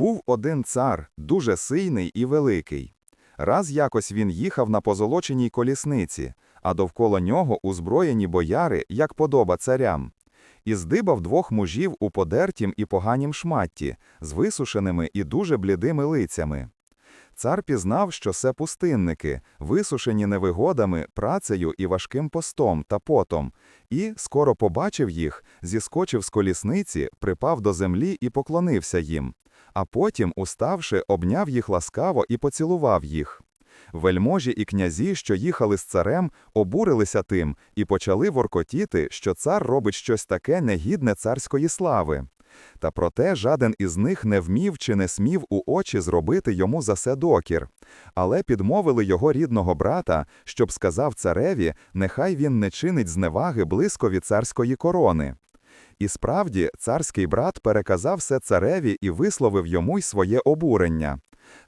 Був один цар, дуже сильний і великий. Раз якось він їхав на позолоченій колісниці, а довкола нього узброєні бояри, як подоба царям. І здибав двох мужів у подертім і поганім шматті, з висушеними і дуже блідими лицями. Цар пізнав, що це пустинники, висушені невигодами, працею і важким постом та потом, і, скоро побачив їх, зіскочив з колісниці, припав до землі і поклонився їм, а потім, уставши, обняв їх ласкаво і поцілував їх. Вельможі і князі, що їхали з царем, обурилися тим і почали воркотіти, що цар робить щось таке негідне царської слави. Та проте жаден із них не вмів чи не смів у очі зробити йому за се докір. Але підмовили його рідного брата, щоб сказав цареві, нехай він не чинить зневаги близько царської корони. І справді, царський брат переказав все цареві і висловив йому й своє обурення.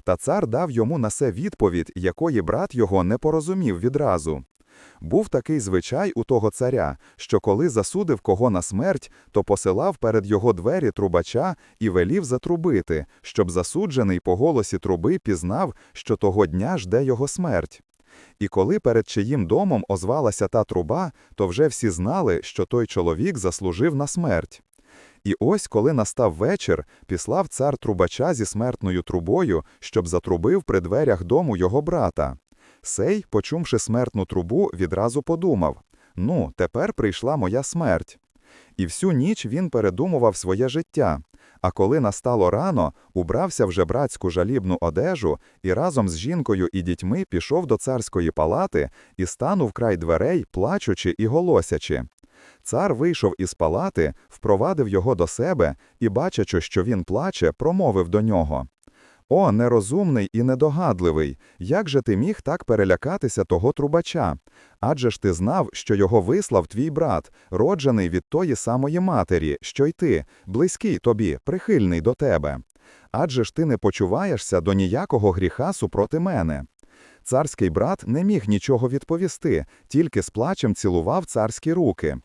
Та цар дав йому на це відповідь, якої брат його не порозумів відразу. Був такий звичай у того царя, що коли засудив кого на смерть, то посилав перед його двері трубача і велів затрубити, щоб засуджений по голосі труби пізнав, що того дня жде його смерть. І коли перед чиїм домом озвалася та труба, то вже всі знали, що той чоловік заслужив на смерть. І ось, коли настав вечір, післав цар трубача зі смертною трубою, щоб затрубив при дверях дому його брата. Сей, почувши смертну трубу, відразу подумав ну, тепер прийшла моя смерть. І всю ніч він передумував своє життя. А коли настало рано, убрався в жебрацьку жалібну одежу і разом з жінкою і дітьми пішов до царської палати і станув край дверей, плачучи і голосячи. Цар вийшов із палати, впровадив його до себе і, бачачи, що він плаче, промовив до нього О, нерозумний і недогадливий, як же ти міг так перелякатися того трубача? Адже ж ти знав, що його вислав твій брат, роджений від тої самої матері, що й ти, близький тобі, прихильний до тебе. Адже ж ти не почуваєшся до ніякого гріха супроти мене. Царський брат не міг нічого відповісти, тільки з плачем цілував царські руки.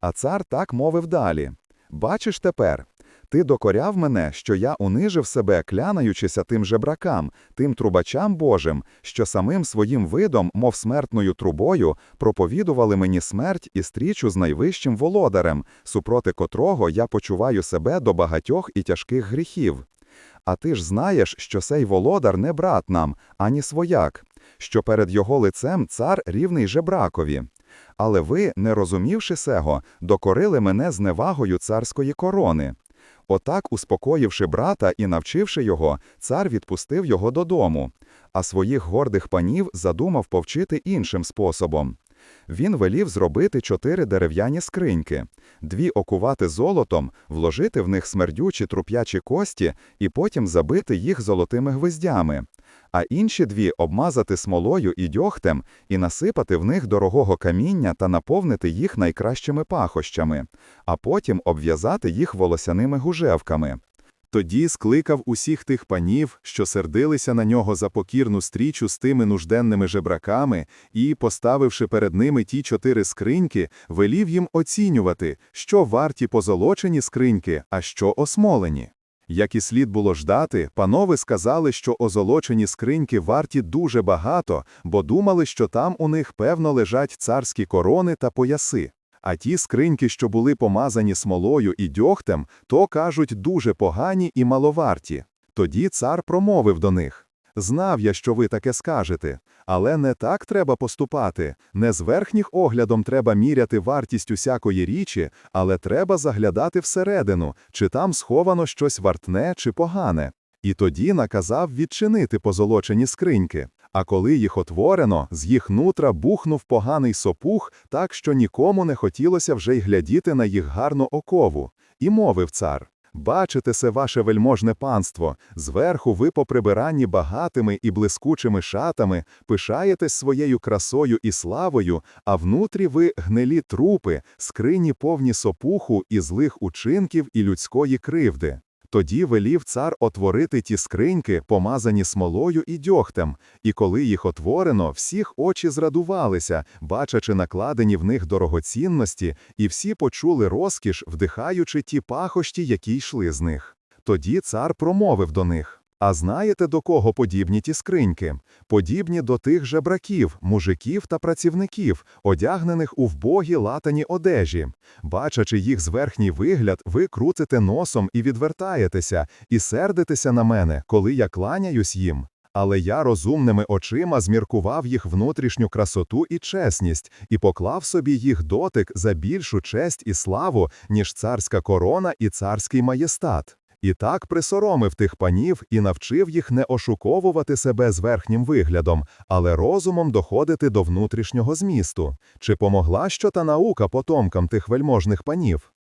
А цар так мовив далі Бачиш тепер, ти докоряв мене, що я унижив себе, клянаючися тим жебракам, тим трубачам Божим, що самим своїм видом, мов смертною трубою, проповідували мені смерть і стрічу з найвищим володарем, супроти котрого я почуваю себе до багатьох і тяжких гріхів. А ти ж знаєш, що сей володар не брат нам, ані свояк, що перед його лицем цар рівний жебракові. Але ви, не розумівши сего, докорили мене зневагою царської корони. Отак, успокоївши брата і навчивши його, цар відпустив його додому, а своїх гордих панів задумав повчити іншим способом. Він велів зробити чотири дерев'яні скриньки, дві окувати золотом, вложити в них смердючі труп'ячі кості і потім забити їх золотими гвоздями, а інші дві обмазати смолою і дьогтем і насипати в них дорогого каміння та наповнити їх найкращими пахощами, а потім обв'язати їх волосяними гужевками. Тоді скликав усіх тих панів, що сердилися на нього за покірну стрічу з тими нужденними жебраками, і, поставивши перед ними ті чотири скриньки, велів їм оцінювати, що варті позолочені скриньки, а що осмолені. Як і слід було ждати, панове сказали, що озолочені скриньки варті дуже багато, бо думали, що там у них певно лежать царські корони та пояси. А ті скриньки, що були помазані смолою і дьогтем, то кажуть дуже погані і маловарті. Тоді цар промовив до них Знав я, що ви таке скажете, але не так треба поступати. Не з верхніх оглядом треба міряти вартість усякої річі, але треба заглядати всередину, чи там сховано щось вартне чи погане. І тоді наказав відчинити позолочені скриньки. А коли їх отворено, з їх нутра бухнув поганий сопух, так що нікому не хотілося вже й глядіти на їх гарну окову. І мовив цар Бачите се, ваше вельможне панство, зверху ви по прибиранні багатими і блискучими шатами пишаєтесь своєю красою і славою, а внутрі ви гнилі трупи, скрині повні сопуху і злих учинків і людської кривди. Тоді велів цар отворити ті скриньки, помазані смолою і дьогтем, і коли їх отворено, всіх очі зрадувалися, бачачи накладені в них дорогоцінності, і всі почули розкіш, вдихаючи ті пахощі, які йшли з них. Тоді цар промовив до них. А знаєте, до кого подібні ті скриньки? Подібні до тих жебраків, мужиків та працівників, одягнених у вбогі латані одежі. Бачачи їх зверхній вигляд, ви крутите носом і відвертаєтеся, і сердитеся на мене, коли я кланяюсь їм. Але я розумними очима зміркував їх внутрішню красоту і чесність, і поклав собі їх дотик за більшу честь і славу, ніж царська корона і царський маєстат. І так присоромив тих панів і навчив їх не ошуковувати себе з верхнім виглядом, але розумом доходити до внутрішнього змісту. Чи помогла що та наука потомкам тих вельможних панів?